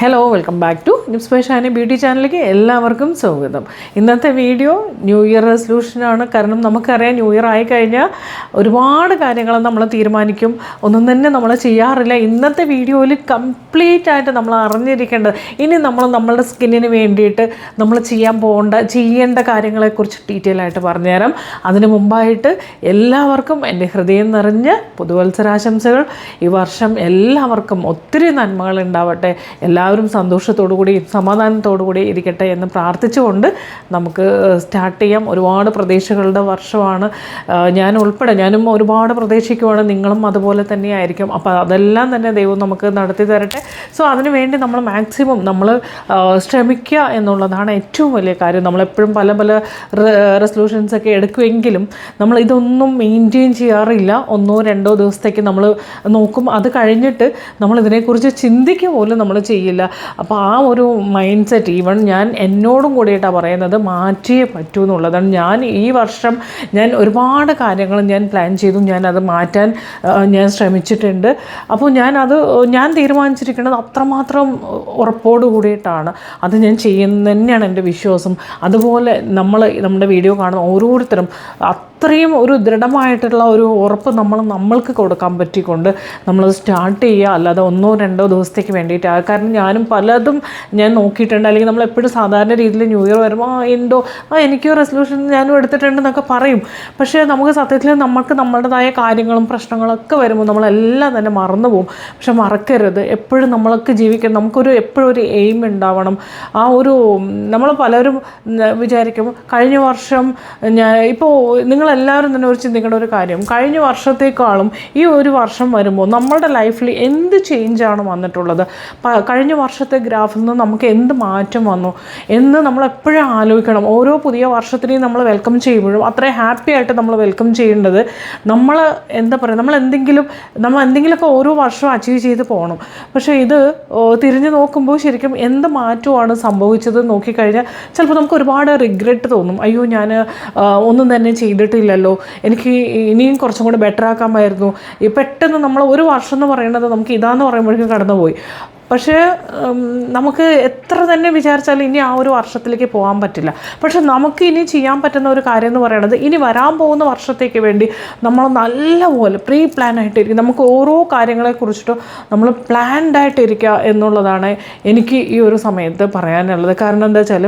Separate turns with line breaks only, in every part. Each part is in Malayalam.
ഹലോ വെൽക്കം ബാക്ക് ടു നിപ്സ്പേഷാനി ബ്യൂട്ടി ചാനലിലേക്ക് എല്ലാവർക്കും സ്വാഗതം. ഇന്നത്തെ വീഡിയോ ന്യൂ ഇയർ റെസൊല്യൂഷനാണ് കാരണം നമുക്കറിയാം ന്യൂ ഇയർ ആയി കഴിഞ്ഞാൽ ഒരുപാട് കാര്യങ്ങൾ നമ്മൾ തീരുമാനിക്കും. ഒന്നും തന്നെ നമ്മൾ ചെയ്യാറില്ല. ഇന്നത്തെ വീഡിയോയിൽ കംപ്ലീറ്റ് ആയിട്ട് നമ്മൾ അറിഞ്ഞിരിക്കേണ്ടത് ഇനി നമ്മൾ നമ്മളുടെ സ്കിന്നിന് വേണ്ടിയിട്ട് നമ്മൾ ചെയ്യാൻ പോകേണ്ട ചെയ്യേണ്ട കാര്യങ്ങളെക്കുറിച്ച് ഡീറ്റെയിൽ ആയിട്ട് പറഞ്ഞുതരാം. അതിന് മുമ്പായിട്ട് എല്ലാവർക്കും എന്റെ ഹൃദയം നിറഞ്ഞ പുതുവത്സരാശംസകൾ. ഈ വർഷം എല്ലാവർക്കും ഒത്തിരി നന്മകൾ ഉണ്ടാവട്ടെ. എല്ലാവരും സന്തോഷത്തോടു കൂടി സമാധാനത്തോടു കൂടി ഇരിക്കട്ടെ എന്ന് പ്രാർത്ഥിച്ചുകൊണ്ട് നമുക്ക് സ്റ്റാർട്ട് ചെയ്യാം. ഒരുപാട് പ്രതീക്ഷകളുടെ വർഷമാണ്. ഞാൻ ഉൾപ്പെടെ ഞാനും ഒരുപാട് പ്രതീക്ഷിക്കുവാണ് നിങ്ങളും അതുപോലെ തന്നെയായിരിക്കും അപ്പോൾ അതെല്ലാം തന്നെ ദൈവം നമുക്ക് നടത്തി തരട്ടെ. സോ അതിനുവേണ്ടി നമ്മൾ മാക്സിമം നമ്മൾ ശ്രമിക്കുക എന്നുള്ളതാണ് ഏറ്റവും വലിയ കാര്യം. നമ്മളെപ്പോഴും പല പല റെസൊല്യൂഷൻസൊക്കെ എടുക്കുമെങ്കിലും നമ്മൾ ഇതൊന്നും മെയിന്റെയിൻ ചെയ്യാറില്ല. ഒന്നോ രണ്ടോ ദിവസത്തേക്ക് നമ്മൾ നോക്കും. അത് കഴിഞ്ഞിട്ട് നമ്മൾ ഇതിനെക്കുറിച്ച് ചിന്തിക്കുക പോലും നമ്മൾ ചെയ്യില്ല. അപ്പോൾ ആ ഒരു മൈൻഡ് സെറ്റ് ഈവൺ ഞാൻ എന്നോടും കൂടിയിട്ടാണ് പറയുന്നത് മാറ്റിയേ പറ്റൂ എന്നുള്ളതാണ്. ഞാൻ ഈ വർഷം ഞാൻ ഒരുപാട് കാര്യങ്ങൾ ഞാൻ പ്ലാൻ ചെയ്തു. ഞാൻ അത് മാറ്റാൻ ഞാൻ ശ്രമിച്ചിട്ടുണ്ട്. അപ്പോൾ ഞാൻ അത് ഞാൻ തീരുമാനിച്ചിരിക്കുന്നത് അത്രമാത്രം ഉറപ്പോട് കൂടിയിട്ടാണ്. അത് ഞാൻ ചെയ്യുന്നത് തന്നെയാണ് എന്റെ വിശ്വാസം. അതുപോലെ നമ്മൾ നമ്മുടെ വീഡിയോ കാണുന്ന ഓരോരുത്തരും അത്രയും ഒരു ദൃഢമായിട്ടുള്ള ഒരു ഉറപ്പ് നമ്മൾ നമ്മൾക്ക് കൊടുക്കാൻ പറ്റിക്കൊണ്ട് നമ്മളത് സ്റ്റാർട്ട് ചെയ്യുക. അല്ലാതെ ഒന്നോ രണ്ടോ ദിവസത്തേക്ക് വേണ്ടിയിട്ട്. കാരണം ഞാനും പലതും ഞാൻ നോക്കിയിട്ടുണ്ട്. അല്ലെങ്കിൽ നമ്മൾ എപ്പോഴും സാധാരണ രീതിയിൽ ന്യൂ ഇയർ വരുമ്പോൾ ആ എന്തോ? ആ എനിക്ക് റെസൊല്യൂഷൻ ഞാനും എടുത്തിട്ടുണ്ടെന്നൊക്കെ പറയും. പക്ഷേ നമുക്ക് സത്യത്തിൽ നമുക്ക് നമ്മുടേതായ കാര്യങ്ങളും പ്രശ്നങ്ങളൊക്കെ വരുമ്പോൾ നമ്മളെല്ലാം തന്നെ മറന്നു പോകും. പക്ഷെ മറക്കരുത്. എപ്പോഴും നമ്മളൊക്കെ ജീവിക്കണം നമുക്കൊരു എപ്പോഴും ഒരു എയിം ഉണ്ടാവണം. ആ ഒരു നമ്മൾ പലരും വിചാരിക്കും കഴിഞ്ഞ വർഷം ഞാൻ ഇപ്പോൾ നിങ്ങളെല്ലാവരും തന്നെ ഒരു ചിന്തിക്കേണ്ട ഒരു കാര്യം. കഴിഞ്ഞ വർഷത്തേക്കാളും ഈ ഒരു വർഷം വരുമ്പോൾ നമ്മളുടെ ലൈഫിൽ എന്ത് ചേഞ്ചാണ് വന്നിട്ടുള്ളത്? കഴിഞ്ഞ വർഷത്തെ ഗ്രാഫിൽ നിന്ന് നമുക്ക് എന്ത് മാറ്റം വന്നു എന്ന് നമ്മൾ എപ്പോഴും ആലോചിക്കണം. ഓരോ പുതിയ വർഷത്തിനെയും നമ്മൾ വെൽക്കം ചെയ്യുമ്പോഴും അത്രയും ഹാപ്പി ആയിട്ട് നമ്മൾ വെൽക്കം ചെയ്യേണ്ടത് നമ്മൾ എന്താ പറയുക നമ്മൾ എന്തെങ്കിലും നമ്മൾ എന്തെങ്കിലുമൊക്കെ ഓരോ വർഷവും അച്ചീവ് ചെയ്ത് പോകണം പക്ഷേ ഇത് തിരിഞ്ഞു നോക്കുമ്പോൾ ശരിക്കും എന്ത് മാറ്റമാണ് സംഭവിച്ചത് നോക്കിക്കഴിഞ്ഞാൽ ചിലപ്പോൾ നമുക്ക് ഒരുപാട് റിഗ്രറ്റ് തോന്നും. അയ്യോ ഞാൻ ഒന്നും തന്നെ ചെയ്തിട്ടില്ലല്ലോ. എനിക്ക് ഇനിയും കുറച്ചും കൂടി ബെറ്റർ ആക്കാമായിരുന്നു പെട്ടെന്ന് നമ്മൾ ഒരു വർഷം എന്ന് പറയുന്നത് നമുക്ക് ഇതാന്ന് പറയുമ്പോഴേക്കും കടന്നുപോയി. പക്ഷേ നമുക്ക് എത്ര തന്നെ വിചാരിച്ചാലും ഇനി ആ ഒരു വർഷത്തിലേക്ക് പോകാൻ പറ്റില്ല. പക്ഷെ നമുക്ക് ഇനി ചെയ്യാൻ പറ്റുന്ന ഒരു കാര്യം എന്ന് പറയുന്നത് ഇനി വരാൻ പോകുന്ന വർഷത്തേക്ക് വേണ്ടി നമ്മൾ നല്ലപോലെ പ്രീ പ്ലാൻ ആയിട്ടിരിക്കും നമുക്ക് ഓരോ കാര്യങ്ങളെക്കുറിച്ചിട്ടും നമ്മൾ പ്ലാൻഡ് ആയിട്ടിരിക്കുക എന്നുള്ളതാണ് എനിക്ക് ഈ ഒരു സമയത്ത് പറയാനുള്ളത്. കാരണം എന്താ വെച്ചാൽ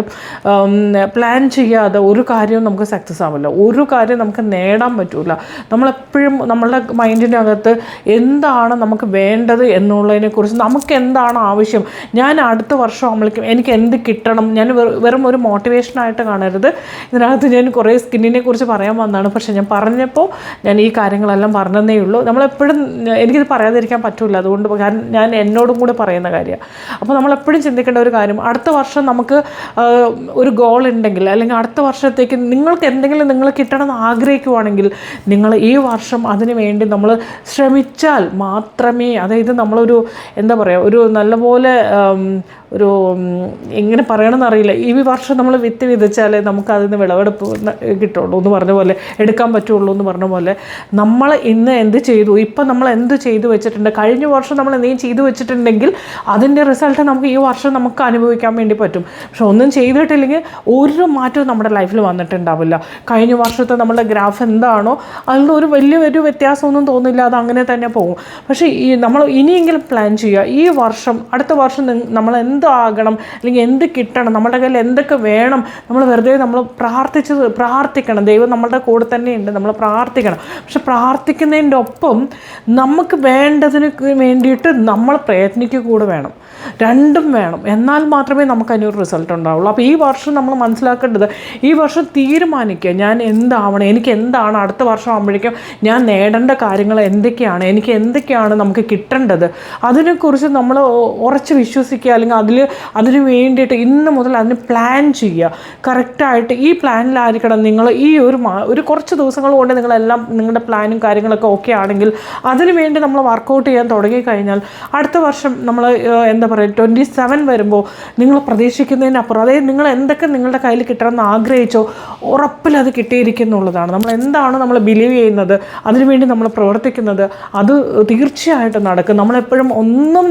പ്ലാൻ ചെയ്യാതെ ഒരു കാര്യവും നമുക്ക് സക്സസ് ആവില്ല. ഒരു കാര്യം നമുക്ക് നേടാൻ പറ്റില്ല നമ്മളെപ്പോഴും നമ്മളുടെ മൈൻഡിന്റെ അകത്ത് എന്താണ് നമുക്ക് വേണ്ടത് എന്നുള്ളതിനെക്കുറിച്ച് നമുക്ക് എന്താണ് ആവശ്യം? ഞാൻ അടുത്ത വർഷം ആകുമ്പോഴേക്കും എനിക്ക് എന്ത് കിട്ടണം? ഞാൻ വെറും ഒരു മോട്ടിവേഷനായിട്ട് കാണരുത്. ഇതിനകത്ത് ഞാൻ കുറേ സ്കിന്നിനെ കുറിച്ച് പറയാൻ വന്നതാണ്. പക്ഷേ ഞാൻ പറഞ്ഞപ്പോൾ ഞാൻ ഈ കാര്യങ്ങളെല്ലാം പറഞ്ഞതേ ഉള്ളൂ. നമ്മളെപ്പോഴും എനിക്കിത് പറയാതിരിക്കാൻ പറ്റില്ല അതുകൊണ്ട് കാരണം ഞാൻ എന്നോടും കൂടെ പറയുന്ന കാര്യമാണ്. അപ്പോൾ നമ്മളെപ്പോഴും ചിന്തിക്കേണ്ട ഒരു കാര്യം അടുത്ത വർഷം നമുക്ക് ഒരു ഗോൾ ഉണ്ടെങ്കിൽ അല്ലെങ്കിൽ അടുത്ത വർഷത്തേക്ക് നിങ്ങൾക്ക് എന്തെങ്കിലും നിങ്ങൾ കിട്ടണമെന്ന് ആഗ്രഹിക്കുവാണെങ്കിൽ നിങ്ങൾ ഈ വർഷം അതിനു വേണ്ടി നമ്മൾ ശ്രമിച്ചാൽ മാത്രമേ അതായത് നമ്മളൊരു എന്താ പറയുക ഒരു നല്ലപോലെ ഒരു എങ്ങനെ പറയണമെന്ന് അറിയില്ല. ഈ വർഷം നമ്മൾ വിത്ത് വിതച്ചാലേ നമുക്ക് നിന്ന് വിളവെടുപ്പ് കിട്ടുള്ളൂ എന്ന് പറഞ്ഞ പോലെ എടുക്കാൻ പറ്റുള്ളൂ എന്ന് പറഞ്ഞ പോലെ. നമ്മൾ ഇന്ന് എന്ത് ചെയ്തു? ഇപ്പം നമ്മൾ എന്ത് ചെയ്തു വെച്ചിട്ടുണ്ട്? കഴിഞ്ഞ വർഷം നമ്മൾ എന്തെങ്കിലും ചെയ്തു വെച്ചിട്ടുണ്ടെങ്കിൽ അതിന്റെ റിസൾട്ട് നമുക്ക് ഈ വർഷം നമുക്ക് അനുഭവിക്കാൻ വേണ്ടി പറ്റും. പക്ഷെ ഒന്നും ചെയ്തിട്ടില്ലെങ്കിൽ ഒരു മാറ്റവും നമ്മുടെ ലൈഫിൽ വന്നിട്ടുണ്ടാവില്ല. കഴിഞ്ഞ വർഷത്തെ നമ്മുടെ ഗ്രാഫ് എന്താണോ അതിൽ ഒരു വലിയ വ്യത്യാസമൊന്നും തോന്നില്ല. അത് അങ്ങനെ തന്നെ പോകും. പക്ഷേ ഈ നമ്മൾ ഇനിയെങ്കിലും പ്ലാൻ ചെയ്യുക. ഈ വർഷം അടുത്ത വർഷം നമ്മൾ എന്താകണം അല്ലെങ്കിൽ എന്ത് കിട്ടണം നമ്മുടെ കയ്യിൽ എന്തൊക്കെ വേണം നമ്മൾ വെറുതെ നമ്മൾ പ്രാർത്ഥിച്ചത് പ്രാർത്ഥിക്കണം. ദൈവം നമ്മളുടെ കൂടെ തന്നെയുണ്ട് നമ്മൾ പ്രാർത്ഥിക്കണം. പക്ഷെ പ്രാർത്ഥിക്കുന്നതിന്റെ ഒപ്പം നമുക്ക് വേണ്ടതിന് വേണ്ടിയിട്ട് നമ്മൾ പ്രയത്നിക്കുക കൂടെ വേണം. രണ്ടും വേണം. എന്നാൽ മാത്രമേ നമുക്ക് അതിനൊരു റിസൾട്ട് ഉണ്ടാവുള്ളൂ. അപ്പോൾ ഈ വർഷം നമ്മൾ മനസ്സിലാക്കേണ്ടത് ഈ വർഷം തീരുമാനിക്കുക. ഞാൻ എന്താവണം? എനിക്ക് എന്താണ്? അടുത്ത വർഷം ആകുമ്പോഴേക്കും ഞാൻ നേടേണ്ട കാര്യങ്ങൾ എന്തൊക്കെയാണ്? എനിക്ക് എന്തൊക്കെയാണ് നമുക്ക് കിട്ടേണ്ടത്? അതിനെക്കുറിച്ച് നമ്മൾ ഉറച്ച് വിശ്വസിക്കുക. അല്ലെങ്കിൽ അതിൽ അതിന് വേണ്ടിയിട്ട് ഇന്ന് മുതൽ അതിന് പ്ലാൻ ചെയ്യുക. കറക്റ്റായിട്ട് ഈ പ്ലാനിലായിരിക്കണം നിങ്ങൾ ഈ ഒരു ഒരു കുറച്ച് ദിവസങ്ങൾ കൊണ്ട് നിങ്ങളെല്ലാം നിങ്ങളുടെ പ്ലാനും കാര്യങ്ങളൊക്കെ ഓക്കെ ആണെങ്കിൽ അതിന് വേണ്ടി നമ്മൾ വർക്കൗട്ട് ചെയ്യാൻ തുടങ്ങിക്കഴിഞ്ഞാൽ അടുത്ത വർഷം നമ്മൾ എന്താ പറയുക ട്വന്റി സെവൻ വരുമ്പോൾ നിങ്ങൾ പ്രതീക്ഷിക്കുന്നതിനപ്പുറം അതായത് നിങ്ങൾ എന്തൊക്കെ നിങ്ങളുടെ കയ്യിൽ കിട്ടണമെന്ന് ആഗ്രഹിച്ചോ ഉറപ്പിൽ അത് കിട്ടിയിരിക്കുന്നുള്ളതാണ്. നമ്മൾ എന്താണ് നമ്മൾ ബിലീവ് ചെയ്യുന്നത് അതിനുവേണ്ടി നമ്മൾ പ്രവർത്തിക്കുന്നത് അത് തീർച്ചയായിട്ടും നടക്കും. നമ്മളെപ്പോഴും ഒന്നും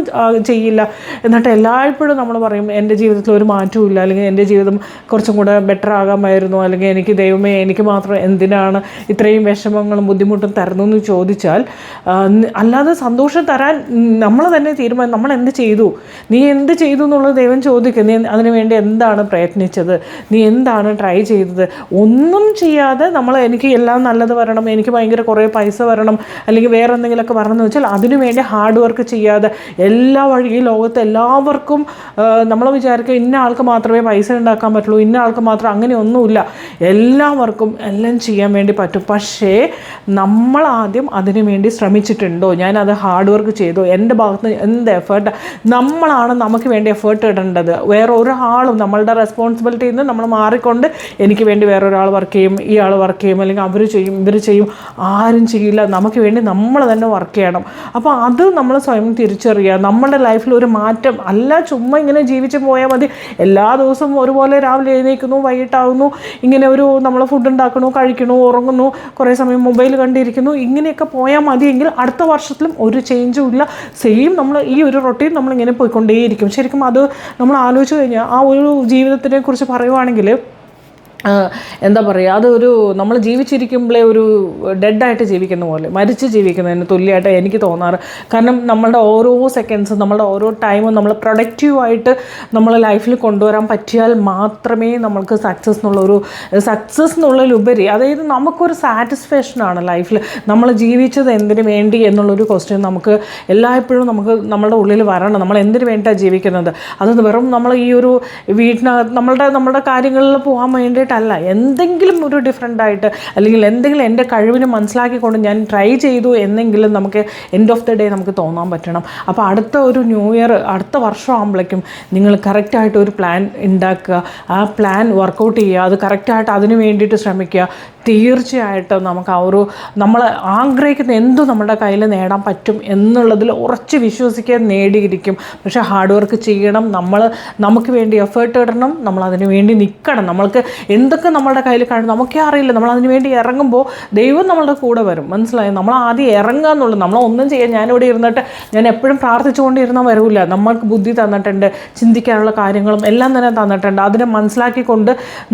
ചെയ്യില്ല എന്നിട്ട് എല്ലായ്പ്പോഴും നമ്മൾ പറയും എന്റെ ജീവിതത്തിൽ ഒരു മാറ്റവും ഇല്ല. അല്ലെങ്കിൽ എന്റെ ജീവിതം കുറച്ചും കൂടെ ബെറ്റർ ആകാമായിരുന്നു. അല്ലെങ്കിൽ എനിക്ക് ദൈവമേ എനിക്ക് മാത്രം എന്തിനാണ് ഇത്രയും വിഷമങ്ങളും ബുദ്ധിമുട്ടും തരുന്നു എന്ന് ചോദിച്ചാൽ അല്ലാതെ സന്തോഷം തരാൻ നമ്മൾ തന്നെ തീരുമാനം നമ്മൾ എന്ത് ചെയ്തു? നീ എന്ത് ചെയ്തു എന്നുള്ളത് ദൈവം ചോദിക്കും. നീ അതിനുവേണ്ടി എന്താണ് പ്രയത്നിച്ചത്? നീ എന്താണ് ട്രൈ ചെയ്തത്? ഒന്നും ചെയ്യാതെ നമ്മൾ എനിക്ക് എല്ലാം നല്ലത് വരണം എനിക്ക് ഭയങ്കര കുറേ പൈസ വരണം അല്ലെങ്കിൽ വേറെ എന്തെങ്കിലുമൊക്കെ വരണം എന്ന് വെച്ചാൽ അതിനുവേണ്ടി ഹാർഡ് വർക്ക് ചെയ്യാതെ എല്ലാ വഴി ഈ ലോകത്ത് എല്ലാവർക്കും നമ്മൾ വിചാരിക്കുക ഇന്ന ആൾക്ക് മാത്രമേ പൈസ ഉണ്ടാക്കാൻ പറ്റുള്ളൂ ഇന്ന ആൾക്ക് മാത്രം അങ്ങനെയൊന്നുമില്ല. എല്ലാവർക്കും എല്ലാം ചെയ്യാൻ വേണ്ടി പറ്റും. പക്ഷേ നമ്മൾ ആദ്യം അതിനു വേണ്ടി ശ്രമിച്ചിട്ടുണ്ടോ? ഞാനത് ഹാർഡ് വർക്ക് ചെയ്തോ. എന്റെ ഭാഗത്ത് എന്ത് എഫേർട്ട് നമ്മളാണ് നമുക്ക് വേണ്ടി എഫേർട്ട് ഇടേണ്ടത്. വേറെ ഒരാളും നമ്മളുടെ റെസ്പോൺസിബിലിറ്റിയിൽ നിന്ന് നമ്മൾ മാറിക്കൊണ്ട് എനിക്ക് വേണ്ടി വേറൊരാൾ വർക്ക് ചെയ്യും ഈ ആൾ വർക്ക് ചെയ്യും അല്ലെങ്കിൽ അവർ ചെയ്യും ഇവർ ചെയ്യും. ആരും ചെയ്യില്ല. നമുക്ക് വേണ്ടി നമ്മൾ തന്നെ വർക്ക് ചെയ്യണം. അപ്പോൾ അത് നമ്മൾ സ്വയം തിരിച്ചറിയുക. നമ്മളുടെ ലൈഫിൽ ഒരു മാറ്റം അല്ല ചുമ്മാ ഇങ്ങനെ ജീവിച്ച് പോയാൽ മതി. എല്ലാ ദിവസവും ഒരുപോലെ രാവിലെ എഴുന്നേൽക്കുന്നു വൈകിട്ടാവുന്നു. ഇങ്ങനെ ഒരു നമ്മൾ ഫുഡ് ഉണ്ടാക്കണു കഴിക്കണു ഉറങ്ങുന്നു. കുറേ സമയം മൊബൈൽ കണ്ടിരിക്കുന്നു. ഇങ്ങനെയൊക്കെ പോയാൽ മതിയെങ്കിൽ അടുത്ത വർഷത്തിലും ഒരു ചേഞ്ചും ഇല്ല. സെയിം നമ്മൾ ഈ ഒരു റൊട്ടീൻ നമ്മളിങ്ങനെ പോയിക്കൊണ്ടേയിരിക്കും. ശരിക്കും അത് നമ്മൾ ആലോചിച്ച് കഴിഞ്ഞാൽ ആ ഒരു ജീവിതത്തിനെ കുറിച്ച് പറയുവാണെങ്കിൽ എന്താ പറയുക അതൊരു നമ്മൾ ജീവിച്ചിരിക്കുമ്പോഴേ ഒരു ഡെഡായിട്ട് ജീവിക്കുന്ന പോലെ മരിച്ച് ജീവിക്കുന്നതിന് തുല്യമായിട്ട് എനിക്ക് തോന്നാറ്. കാരണം നമ്മളുടെ ഓരോ സെക്കൻഡ്സും നമ്മളുടെ ഓരോ ടൈമും നമ്മൾ പ്രൊഡക്റ്റീവായിട്ട് നമ്മൾ ലൈഫിൽ കൊണ്ടുവരാൻ പറ്റിയാൽ മാത്രമേ നമ്മൾക്ക് സക്സസ് എന്നുള്ളൊരു സക്സസ് എന്നുള്ളതിലുപരി അതായത് നമുക്കൊരു സാറ്റിസ്ഫാക്ഷനാണ് ലൈഫിൽ നമ്മൾ ജീവിച്ചത് എന്തിനു വേണ്ടി എന്നുള്ളൊരു ക്വസ്റ്റ്യൻ നമുക്ക് എല്ലായ്പ്പോഴും നമുക്ക് നമ്മുടെ ഉള്ളിൽ വരണം. നമ്മൾ എന്തിനു വേണ്ടിയിട്ടാണ് ജീവിക്കുന്നത്? അത് വെറും നമ്മൾ ഈ ഒരു വീട്ടിനകത്ത് നമ്മളുടെ നമ്മുടെ കാര്യങ്ങളിൽ പോകാൻ വേണ്ടിയിട്ടല്ല എന്തെങ്കിലും ഒരു ഡിഫറെന്റ് ആയിട്ട് അല്ലെങ്കിൽ എന്തെങ്കിലും എന്റെ കഴിവിനെ മനസ്സിലാക്കിക്കൊണ്ട് ഞാൻ ട്രൈ ചെയ്തു എന്നെങ്കിലും നമുക്ക് എൻഡ് ഓഫ് ദി ഡേ നമുക്ക് തോന്നാൻ പറ്റണം. അപ്പോൾ അടുത്ത ഒരു ന്യൂ ഇയർ അടുത്ത വർഷം ആകുമ്പോഴേക്കും നിങ്ങൾ കറക്റ്റായിട്ട് ഒരു പ്ലാൻ ഉണ്ടാക്കുക ആ പ്ലാൻ വർക്കൗട്ട് ചെയ്യുക. അത് കറക്റ്റായിട്ട് അതിന് വേണ്ടിയിട്ട് ശ്രമിക്കുക. തീർച്ചയായിട്ടും നമുക്ക് ആ ഒരു നമ്മൾ ആഗ്രഹിക്കുന്ന എന്തും നമ്മുടെ കയ്യിൽ നേടാൻ പറ്റും എന്നുള്ളതിൽ ഉറച്ച് വിശ്വസിക്കാൻ നേടിയിരിക്കും. പക്ഷേ ഹാർഡ് വർക്ക് ചെയ്യണം. നമ്മൾ നമുക്ക് വേണ്ടി എഫേർട്ട് ഇടണം. നമ്മൾ അതിന് വേണ്ടി നിൽക്കണം നമ്മൾക്ക് എന്തൊക്കെ നമ്മളുടെ കയ്യിൽ കാണും നമുക്കേ അറിയില്ല. നമ്മൾ അതിന് വേണ്ടി ഇറങ്ങുമ്പോൾ ദൈവം നമ്മളുടെ കൂടെ വരും. മനസ്സിലായി? നമ്മൾ ആദ്യം ഇറങ്ങുക എന്നുള്ളത് നമ്മളൊന്നും ചെയ്യാൻ ഞാനിവിടെ ഇരുന്നിട്ട് ഞാൻ എപ്പോഴും പ്രാർത്ഥിച്ചുകൊണ്ടിരുന്നാൽ വരില്ല നമ്മൾക്ക് ബുദ്ധി തന്നിട്ടുണ്ട് ചിന്തിക്കാനുള്ള കാര്യങ്ങളും എല്ലാം തന്നെ തന്നിട്ടുണ്ട്. അതിനെ മനസ്സിലാക്കിക്കൊണ്ട്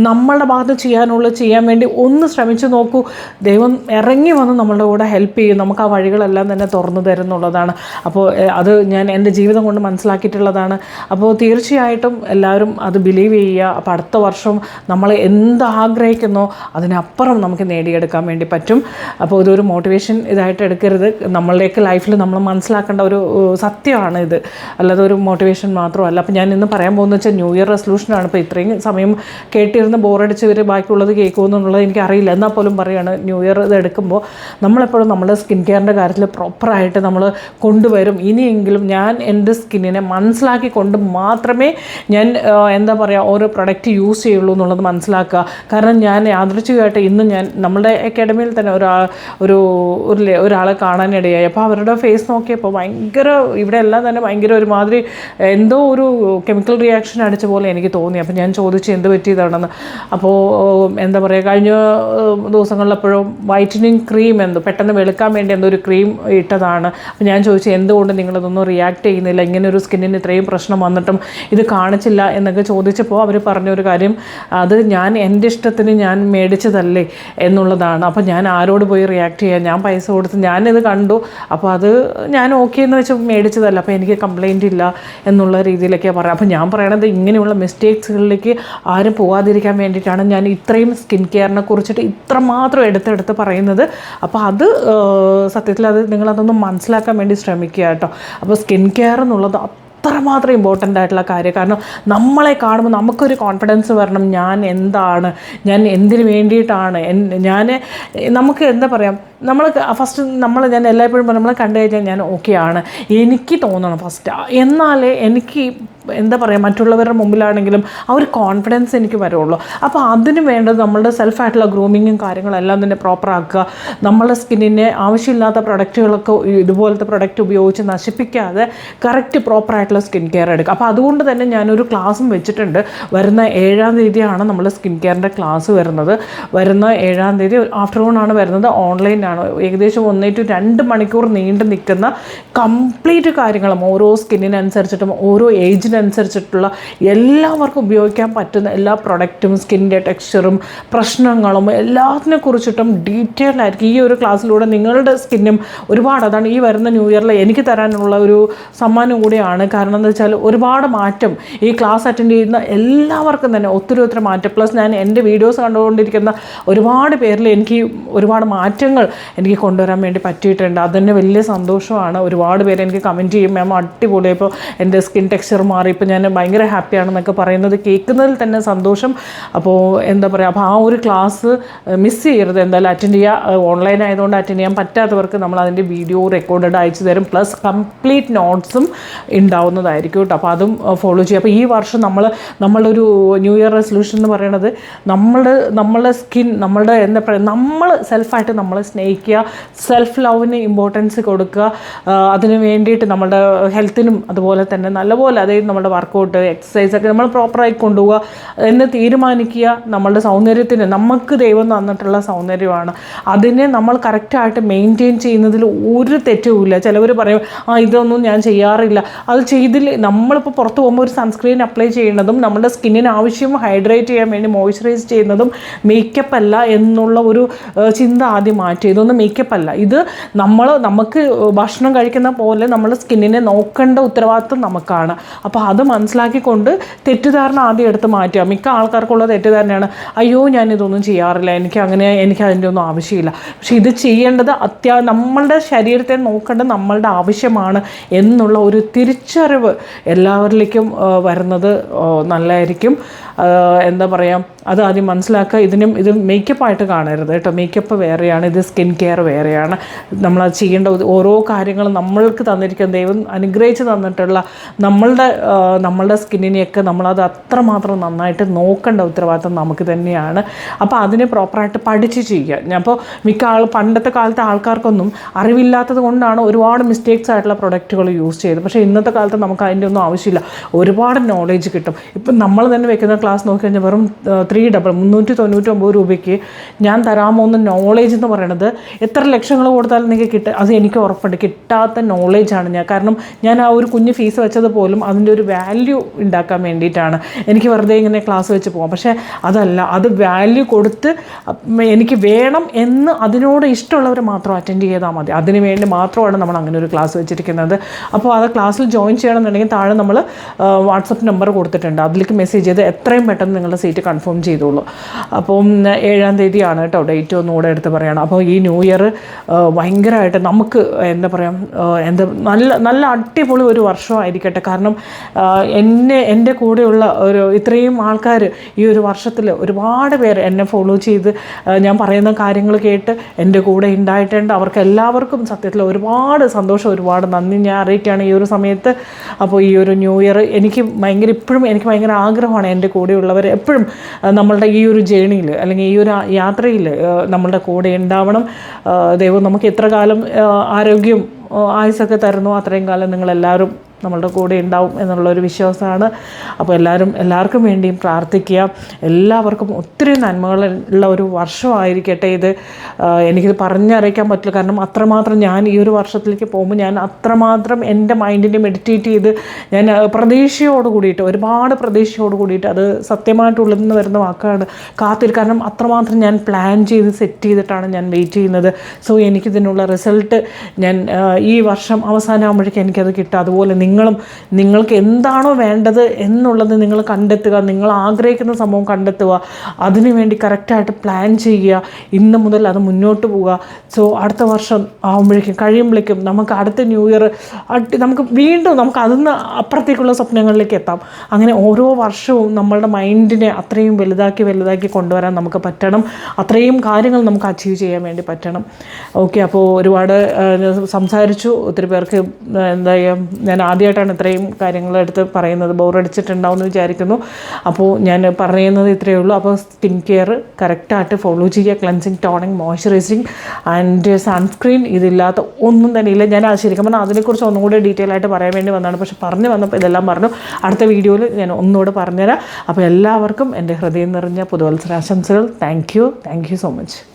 നമ്മളുടെ ഭാഗത്ത് ചെയ്യാനുള്ള ചെയ്യാൻ വേണ്ടി ഒന്ന് ശ്രമിച്ചു നോക്കൂ. ദൈവം ഇറങ്ങി വന്ന് നമ്മളുടെ കൂടെ ഹെൽപ്പ് ചെയ്യും. നമുക്ക് ആ വഴികളെല്ലാം തന്നെ തുറന്നു തരുന്നുള്ളതാണ് അപ്പോൾ അത് ഞാൻ എന്റെ ജീവിതം കൊണ്ട് മനസ്സിലാക്കിയിട്ടുള്ളതാണ്. അപ്പോൾ തീർച്ചയായിട്ടും എല്ലാവരും അത് ബിലീവ് ചെയ്യുക. അപ്പോൾ അടുത്ത വർഷം നമ്മൾ എന്ത് ആഗ്രഹിക്കുന്നോ അതിനപ്പുറം നമുക്ക് നേടിയെടുക്കാൻ വേണ്ടി പറ്റും. അപ്പോൾ ഇതൊരു മോട്ടിവേഷൻ ഇതായിട്ട് എടുക്കരുത്. നമ്മളുടെയൊക്കെ ലൈഫിൽ നമ്മൾ മനസ്സിലാക്കേണ്ട ഒരു സത്യമാണ് ഇത്. അല്ലാതെ ഒരു മോട്ടിവേഷൻ മാത്രമല്ല. അപ്പോൾ ഞാൻ ഇന്ന് പറയാൻ പോകുന്നത് വെച്ചാൽ ന്യൂ ഇയർ റെസൊല്യൂഷനാണ് ഇപ്പോൾ ഇത്രയും സമയം കേട്ടിരുന്ന് ബോറടിച്ചവർ ബാക്കിയുള്ളത് കേൾക്കുമെന്നുള്ളത് എനിക്കറിയില്ല. എന്നാൽ പോലും പറയുകയാണ് ന്യൂ ഇയർ ഇത് എടുക്കുമ്പോൾ നമ്മളെപ്പോഴും നമ്മുടെ സ്കിൻ കെയറിന്റെ കാര്യത്തിൽ പ്രോപ്പറായിട്ട് നമ്മൾ കൊണ്ടുവരും. ഇനിയെങ്കിലും ഞാൻ എന്റെ സ്കിന്നിനെ മനസ്സിലാക്കി കൊണ്ട് മാത്രമേ ഞാൻ എന്താ പറയുക ഓരോ പ്രൊഡക്റ്റ് യൂസ് ചെയ്യുള്ളൂ എന്നുള്ളത് മനസ്സിലാക്കുക. കാരണം ഞാൻ യാദൃച്ഛികമായിട്ട് ഇന്ന് ഞാൻ നമ്മുടെ അക്കാഡമിയിൽ തന്നെ ഒരു ഒരു ഒരാളെ കാണാനിടയായി. അപ്പോൾ അവരുടെ ഫേസ് നോക്കിയപ്പോൾ ഭയങ്കര ഇവിടെ എല്ലാം തന്നെ ഭയങ്കര ഒരുമാതിരി എന്തോ ഒരു കെമിക്കൽ റിയാക്ഷൻ അടിച്ച പോലെ എനിക്ക് തോന്നി. അപ്പോൾ ഞാൻ ചോദിച്ചു എന്ത് പറ്റിയതാണെന്ന്? അപ്പോൾ എന്താ പറയുക കഴിഞ്ഞ ദിവസങ്ങളിലപ്പോഴും വൈറ്റനിങ് ക്രീം എന്തോ പെട്ടെന്ന് വെളുക്കാൻ വേണ്ടി എന്തോ ഒരു ക്രീം ഇട്ടതാണ്. അപ്പോൾ ഞാൻ ചോദിച്ചു എന്തുകൊണ്ട് നിങ്ങളിതൊന്നും റിയാക്ട് ചെയ്യുന്നില്ല? ഇങ്ങനെ ഒരു സ്കിന്നിന് ഇത്രയും പ്രശ്നം വന്നിട്ടും ഇത് കാണിച്ചില്ല? എന്നൊക്കെ ചോദിച്ചപ്പോൾ അവർ പറഞ്ഞൊരു കാര്യം അത് ഞാൻ എന്റെ ഇഷ്ടത്തിന് ഞാൻ മേടിച്ചതല്ലേ എന്നുള്ളതാണ്. അപ്പോൾ ഞാൻ ആരോട് പോയി റിയാക്ട് ചെയ്യാൻ ഞാൻ പൈസ കൊടുത്ത് ഞാനിത് കണ്ടു. അപ്പോൾ അത് ഞാൻ ഓക്കെ എന്ന് വെച്ച് മേടിച്ചതല്ല. അപ്പോൾ എനിക്ക് കംപ്ലൈന്റ് ഇല്ല എന്നുള്ള രീതിയിലൊക്കെയാണ് പറയാം അപ്പോൾ ഞാൻ പറയണത് ഇങ്ങനെയുള്ള മിസ്റ്റേക്സുകളിലേക്ക് ആരും പോകാതിരിക്കാൻ വേണ്ടിയിട്ടാണ് ഞാൻ ഇത്രയും സ്കിൻ കെയറിനെ കുറിച്ചിട്ട് ഇത്രമാത്രം എടുത്തെടുത്ത് പറയുന്നത്. അപ്പോൾ അത് സത്യത്തിൽ അത് നിങ്ങളതൊന്ന് മനസ്സിലാക്കാൻ വേണ്ടി ശ്രമിക്കുക കേട്ടോ. അപ്പോൾ സ്കിൻ കെയർ എന്നുള്ളത് അത്രമാത്രം ഇമ്പോർട്ടന്റ് ആയിട്ടുള്ള കാര്യം. കാരണം നമ്മളെ കാണുമ്പോൾ നമുക്കൊരു കോൺഫിഡൻസ് വരണം ഞാൻ എന്താണ് ഞാൻ എന്തിനു വേണ്ടിയിട്ടാണ് ഞാൻ നമുക്ക് എന്താ പറയാം നമ്മൾ ഫസ്റ്റ് നമ്മൾ ഞാൻ എല്ലായ്പ്പോഴും നമ്മളെ കണ്ടു കഴിഞ്ഞാൽ ഞാൻ ഓക്കെ ആണ്. എനിക്ക് തോന്നണം ഫസ്റ്റ് എന്നാലേ എനിക്ക് എന്താ പറയുക മറ്റുള്ളവരുടെ മുമ്പിലാണെങ്കിലും ആ ഒരു കോൺഫിഡൻസ് എനിക്ക് വരുള്ളൂ. അപ്പോൾ അതിന് വേണ്ടത് നമ്മളുടെ സെൽഫായിട്ടുള്ള ഗ്രൂമിങ്ങും കാര്യങ്ങളെല്ലാം തന്നെ പ്രോപ്പറാക്കുക നമ്മളുടെ സ്കിന്നിനെ ആവശ്യമില്ലാത്ത പ്രൊഡക്റ്റുകളൊക്കെ ഇതുപോലത്തെ പ്രൊഡക്റ്റ് ഉപയോഗിച്ച് നശിപ്പിക്കാതെ കറക്റ്റ് പ്രോപ്പറായിട്ടുള്ള സ്കിൻ കെയർ എടുക്കുക. അപ്പോൾ അതുകൊണ്ട് തന്നെ ഞാനൊരു ക്ലാസ്സും വെച്ചിട്ടുണ്ട്. വരുന്ന ഏഴാം തീയതിയാണ് നമ്മൾ സ്കിൻ കെയറിന്റെ ക്ലാസ് വരുന്നത്. വരുന്ന ഏഴാം തീയതി ആഫ്റ്റർനൂൺ ആണ് വരുന്നത്. ഓൺലൈനാണ് ഏകദേശം ഒന്നേ ടു രണ്ട് മണിക്കൂർ നീണ്ടു നിൽക്കുന്ന കംപ്ലീറ്റ് കാര്യങ്ങളും ഓരോ സ്കിന്നിനനുസരിച്ചിട്ടും ഓരോ ഏജിന് ഏജിനനുസരിച്ചിട്ടുള്ള എല്ലാവർക്കും ഉപയോഗിക്കാൻ പറ്റുന്ന എല്ലാ പ്രൊഡക്റ്റും സ്കിന്റെ ടെക്സ്ചറും പ്രശ്നങ്ങളും എല്ലാത്തിനെ കുറിച്ചിട്ടും ഡീറ്റെയിൽഡ് ആയിരിക്കും. ഈ ഒരു ക്ലാസ്സിലൂടെ നിങ്ങളുടെ സ്കിന്നും ഒരുപാട് അതാണ് ഈ വരുന്ന ന്യൂ ഇയറിൽ എനിക്ക് തരാനുള്ള ഒരു സമ്മാനം കൂടിയാണ്. കാരണം എന്താ വെച്ചാൽ ഒരുപാട് മാറ്റം ഈ ക്ലാസ് അറ്റൻഡ് ചെയ്യുന്ന എല്ലാവർക്കും തന്നെ ഒത്തിരി ഒത്തിരി മാറ്റം. പ്ലസ് ഞാൻ എന്റെ വീഡിയോസ് കണ്ടുകൊണ്ടിരിക്കുന്ന ഒരുപാട് പേരിൽ എനിക്ക് ഒരുപാട് മാറ്റങ്ങൾ എനിക്ക് കൊണ്ടുവരാൻ വേണ്ടി പറ്റിയിട്ടുണ്ട്. അതുതന്നെ വലിയ സന്തോഷമാണ്. ഒരുപാട് പേര് എനിക്ക് കമന്റ് ചെയ്യും. മാം അടിപൊളി. ഇപ്പോൾ എന്റെ സ്കിൻ ടെക്സ്ചർ മാറി ഇപ്പോൾ ഞാൻ ഭയങ്കര ഹാപ്പിയാണെന്നൊക്കെ പറയുന്നത് കേൾക്കുന്നതിൽ തന്നെ സന്തോഷം. അപ്പോൾ എന്താ പറയുക അപ്പോൾ ആ ഒരു ക്ലാസ് മിസ് ചെയ്യരുത്. എന്തായാലും അറ്റൻഡ് ചെയ്യുക ഓൺലൈൻ ആയതുകൊണ്ട് അറ്റൻഡ് ചെയ്യാൻ പറ്റാത്തവർക്ക് നമ്മൾ അതിന്റെ വീഡിയോ റെക്കോർഡഡ് അയച്ചു തരും. പ്ലസ് കംപ്ലീറ്റ് നോട്ട്സും ഉണ്ടാവുന്നതായിരിക്കും കേട്ടോ. അപ്പോൾ അതും ഫോളോ ചെയ്യുക. അപ്പോൾ ഈ വർഷം നമ്മൾ നമ്മളൊരു ന്യൂ ഇയർ റെസൊല്യൂഷൻ എന്ന് പറയുന്നത് നമ്മൾ നമ്മളുടെ സ്കിൻ നമ്മളുടെ എന്താ പറയുക നമ്മൾ സെൽഫായിട്ട് നമ്മളെ സ്നേഹിക്കുക സെൽഫ് ലവിന് ഇമ്പോർട്ടൻസ് കൊടുക്കുക അതിന് വേണ്ടിയിട്ട് നമ്മളുടെ ഹെൽത്തിനും അതുപോലെ തന്നെ നല്ലപോലെ അതായത് നമ്മുടെ വർക്കൗട്ട് എക്സസൈസ് ഒക്കെ നമ്മൾ പ്രോപ്പറായി കൊണ്ടുപോവുക എന്ന് തീരുമാനിക്കുക നമ്മളുടെ സൗന്ദര്യത്തിന്. നമുക്ക് ദൈവം തന്നിട്ടുള്ള സൗന്ദര്യമാണ്. അതിനെ നമ്മൾ കറക്റ്റായിട്ട് മെയിന്റെയിൻ ചെയ്യുന്നതിൽ ഒരു തെറ്റുമില്ല. ചിലവർ പറയും ആ ഇതൊന്നും ഞാൻ ചെയ്യാറില്ല. അത് ചെയ്തില്ല? നമ്മളിപ്പോൾ പുറത്ത് പോകുമ്പോൾ ഒരു സൺസ്ക്രീൻ അപ്ലൈ ചെയ്യുന്നതും നമ്മുടെ സ്കിന്നിന് ആവശ്യം ഹൈഡ്രേറ്റ് ചെയ്യാൻ വേണ്ടി മോയ്സ്ചറൈസ് ചെയ്യുന്നതും മേക്കപ്പ് അല്ല എന്നുള്ള ഒരു ചിന്ത ആദ്യം മാറ്റി. ഇതൊന്നും മേക്കപ്പ് അല്ല. ഇത് നമ്മൾ നമുക്ക് ഭക്ഷണം കഴിക്കുന്ന പോലെ നമ്മൾ സ്കിന്നിനെ നോക്കേണ്ട ഉത്തരവാദിത്വം നമുക്കാണ്. അപ്പോൾ അത് മനസ്സിലാക്കിക്കൊണ്ട് തെറ്റിദ്ധാരണ ആദ്യം എടുത്ത് മാറ്റുക. മിക്ക ആൾക്കാർക്കുള്ള തെറ്റിദ്ധാരണയാണ് അയ്യോ ഞാൻ ഇതൊന്നും ചെയ്യാറില്ല. എനിക്ക് അങ്ങനെ എനിക്ക് അതിന്റെ ഒന്നും ആവശ്യമില്ല. പക്ഷേ ഇത് ചെയ്യേണ്ടത് അത്യാ നമ്മളുടെ ശരീരത്തെ നോക്കേണ്ടത് നമ്മളുടെ ആവശ്യമാണ് എന്നുള്ള ഒരു തിരിച്ചറിവ് എല്ലാവരിലേക്കും വരുന്നത് നല്ലതായിരിക്കും. എന്താ പറയുക അത് ആദ്യം മനസ്സിലാക്കുക. ഇതിനും ഇത് മേക്കപ്പായിട്ട് കാണരുത് കേട്ടോ. മേക്കപ്പ് വേറെയാണ് ഇത് സ്കിൻ കെയർ വേറെയാണ്. നമ്മൾ ചെയ്യേണ്ട ഓരോ കാര്യങ്ങളും നമ്മൾക്ക് തന്നിരിക്കുന്ന ദൈവം അനുഗ്രഹിച്ച് തന്നിട്ടുള്ള നമ്മളുടെ നമ്മളുടെ സ്കിന്നിനെയൊക്കെ നമ്മളത് അത്രമാത്രം നന്നായിട്ട് നോക്കേണ്ട ഉത്തരവാദിത്വം നമുക്ക് തന്നെയാണ്. അപ്പോൾ അതിനെ പ്രോപ്പറായിട്ട് പഠിച്ച് ചെയ്യുക. ഞാൻ അപ്പോൾ മിക്ക ആൾ പണ്ടത്തെ കാലത്തെ ആൾക്കാർക്കൊന്നും അറിവില്ലാത്തത് കൊണ്ടാണ് ഒരുപാട് മിസ്റ്റേക്സ് ആയിട്ടുള്ള പ്രൊഡക്റ്റുകൾ യൂസ് ചെയ്തത്. പക്ഷേ ഇന്നത്തെ കാലത്ത് നമുക്ക് അതിന്റെ ഒന്നും ആവശ്യമില്ല. ഒരുപാട് നോളേജ് കിട്ടും. ഇപ്പം നമ്മൾ തന്നെ വെക്കുന്ന ക്ലാസ് നോക്കി കഴിഞ്ഞാൽ വെറും ത്രീ ഡബിൾ മുന്നൂറ്റി തൊണ്ണൂറ്റൊമ്പത് രൂപയ്ക്ക് ഞാൻ തരാമോന്ന് നോളേജ് എന്ന് പറയുന്നത് എത്ര ലക്ഷങ്ങൾ കൊടുത്താലും നിങ്ങൾക്ക് കിട്ടുക അത് എനിക്ക് ഉറപ്പുണ്ട്. കിട്ടാത്ത നോളേജാണ് ഞാൻ. കാരണം ഞാൻ ആ ഒരു കുഞ്ഞ് ഫീസ് വെച്ചത് പോലും അതിന്റെ ഒരു വാല്യൂ ഉണ്ടാക്കാൻ വേണ്ടിയിട്ടാണ്. എനിക്ക് വെറുതെ ഇങ്ങനെ ക്ലാസ് വെച്ച് പോകാം പക്ഷേ അതല്ല അത് വാല്യൂ കൊടുത്ത് എനിക്ക് വേണം എന്ന് അതിനോട് ഇഷ്ടമുള്ളവർ മാത്രം അറ്റൻഡ് ചെയ്താൽ മതി. അതിന് വേണ്ടി മാത്രമാണ് നമ്മൾ അങ്ങനെ ഒരു ക്ലാസ് വെച്ചിരിക്കുന്നത്. അപ്പോൾ അത് ക്ലാസ്സിൽ ജോയിൻ ചെയ്യണമെന്നുണ്ടെങ്കിൽ താഴെ നമ്മൾ വാട്സപ്പ് നമ്പർ കൊടുത്തിട്ടുണ്ട്. അതിലേക്ക് മെസ്സേജ് ചെയ്ത് എത്രയും പെട്ടെന്ന് നിങ്ങളുടെ സീറ്റ് കൺഫേം ചെയ്തോളൂ. അപ്പം ഏഴാം തീയതിയാണ് കേട്ടോ ഡേറ്റ് ഒന്നുകൂടെ എടുത്ത് പറയണം. അപ്പോൾ ഈ ന്യൂ ഇയർ ഭയങ്കരമായിട്ട് നമുക്ക് എന്താ പറയുക എന്താ നല്ല നല്ല അടിപൊളി ഒരു വർഷമായിരിക്കട്ടെ. കാരണം എന്നെ എന്റെ കൂടെയുള്ള ഒരു ഇത്രയും ആൾക്കാർ ഈ ഒരു വർഷത്തിൽ ഒരുപാട് പേര് എന്നെ ഫോളോ ചെയ്ത് ഞാൻ പറയുന്ന കാര്യങ്ങൾ കേട്ട് എന്റെ കൂടെ ഉണ്ടായിട്ടുണ്ട്. അവർക്ക് എല്ലാവർക്കും സത്യത്തിൽ ഒരുപാട് സന്തോഷം ഒരുപാട് നന്ദി. ഞാൻ അറിയിക്കുകയാണ് ഈ ഒരു സമയത്ത്. അപ്പോൾ ഈ ഒരു ന്യൂ ഇയർ എനിക്ക് ഭയങ്കര ഇപ്പോഴും എനിക്ക് ഭയങ്കര ആഗ്രഹമാണ് എന്റെ കൂടെയുള്ളവർ എപ്പോഴും നമ്മളുടെ ഈ ഒരു ജേണിയിൽ അല്ലെങ്കിൽ ഈ ഒരു യാത്രയിൽ നമ്മളുടെ കൂടെ ഉണ്ടാവണം. ദൈവം നമുക്ക് എത്ര കാലം ആരോഗ്യം ആയുസൊക്കെ തരുന്നു അത്രയും കാലം നിങ്ങളെല്ലാവരും നമ്മളുടെ കൂടെ ഉണ്ടാവും എന്നുള്ളൊരു വിശ്വാസമാണ്. അപ്പോൾ എല്ലാവരും എല്ലാവർക്കും വേണ്ടിയും പ്രാർത്ഥിക്കുക. എല്ലാവർക്കും ഒത്തിരി നന്മകളുള്ള ഒരു വർഷമായിരിക്കട്ടെ ഇത്. എനിക്കിത് പറഞ്ഞറിയിക്കാൻ പറ്റില്ല. കാരണം അത്രമാത്രം ഞാൻ ഈ ഒരു വർഷത്തിലേക്ക് പോകുമ്പോൾ ഞാൻ അത്രമാത്രം എന്റെ മൈൻഡിനെ മെഡിറ്റേറ്റ് ചെയ്ത് ഞാൻ പ്രതീക്ഷയോട് കൂടിയിട്ട് ഒരുപാട് പ്രതീക്ഷയോട് കൂടിയിട്ട് അത് സത്യമായിട്ടുള്ളിൽ നിന്ന് വരുന്ന വാക്കാണ് കാത്തിരി. കാരണം അത്രമാത്രം ഞാൻ പ്ലാൻ ചെയ്ത് സെറ്റ് ചെയ്തിട്ടാണ് ഞാൻ വെയിറ്റ് ചെയ്യുന്നത്. സോ എനിക്കിതിനുള്ള റിസൾട്ട് ഞാൻ ഈ വർഷം അവസാനമാകുമ്പോഴേക്കും എനിക്കത് കിട്ടും. അതുപോലെ നിങ്ങളും നിങ്ങൾക്ക് എന്താണോ വേണ്ടത് എന്നുള്ളത് നിങ്ങൾ കണ്ടെത്തുക നിങ്ങൾ ആഗ്രഹിക്കുന്ന സംഭവം കണ്ടെത്തുക അതിനു വേണ്ടി കറക്റ്റായിട്ട് പ്ലാൻ ചെയ്യുക ഇന്ന് മുതൽ അത് മുന്നോട്ട് പോവുക. സോ അടുത്ത വർഷം ആകുമ്പോഴേക്കും കഴിയുമ്പോഴേക്കും നമുക്ക് അടുത്ത ന്യൂ ഇയർ നമുക്ക് വീണ്ടും നമുക്ക് അതിന്ന് അപ്പുറത്തേക്കുള്ള സ്വപ്നങ്ങളിലേക്ക് എത്താം. അങ്ങനെ ഓരോ വർഷവും നമ്മളുടെ മൈൻഡിനെ അത്രയും വലുതാക്കി വലുതാക്കി കൊണ്ടുവരാൻ നമുക്ക് പറ്റണം. അത്രയും കാര്യങ്ങൾ നമുക്ക് അച്ചീവ് ചെയ്യാൻ വേണ്ടി പറ്റണം. ഓക്കെ അപ്പോൾ ഒരുപാട് സംസാരിച്ചു. ഒത്തിരി പേർക്ക് എന്താ ഞാൻ ആദ്യമായിട്ടാണ് ഇത്രയും കാര്യങ്ങൾ എടുത്ത് പറയുന്നത്. ബോറടിച്ചിട്ടുണ്ടാവും എന്ന് വിചാരിക്കുന്നു. അപ്പോൾ ഞാൻ പറയുന്നത് ഇത്രയേ ഉള്ളൂ. അപ്പോൾ സ്കിൻ കെയർ കറക്റ്റായിട്ട് ഫോളോ ചെയ്യുക. Cleansing toning moisturising and sunscreen ഇതില്ലാത്ത ഒന്നും തന്നെ ഇല്ല. ഞാൻ ശരിക്കും പറഞ്ഞാൽ അതിനെക്കുറിച്ച് ഒന്നും കൂടി ഡീറ്റെയിൽ ആയിട്ട് പറയാൻ വേണ്ടി വന്നതാണ്. പക്ഷെ പറഞ്ഞു വന്നപ്പോൾ ഇതെല്ലാം പറഞ്ഞു. അടുത്ത വീഡിയോയിൽ ഞാൻ ഒന്നുകൂടെ പറഞ്ഞുതരാം. അപ്പോൾ എല്ലാവർക്കും എന്റെ ഹൃദയം നിറഞ്ഞ പുതുവത്സരാശംസകൾ. Thank you. Thank you so much.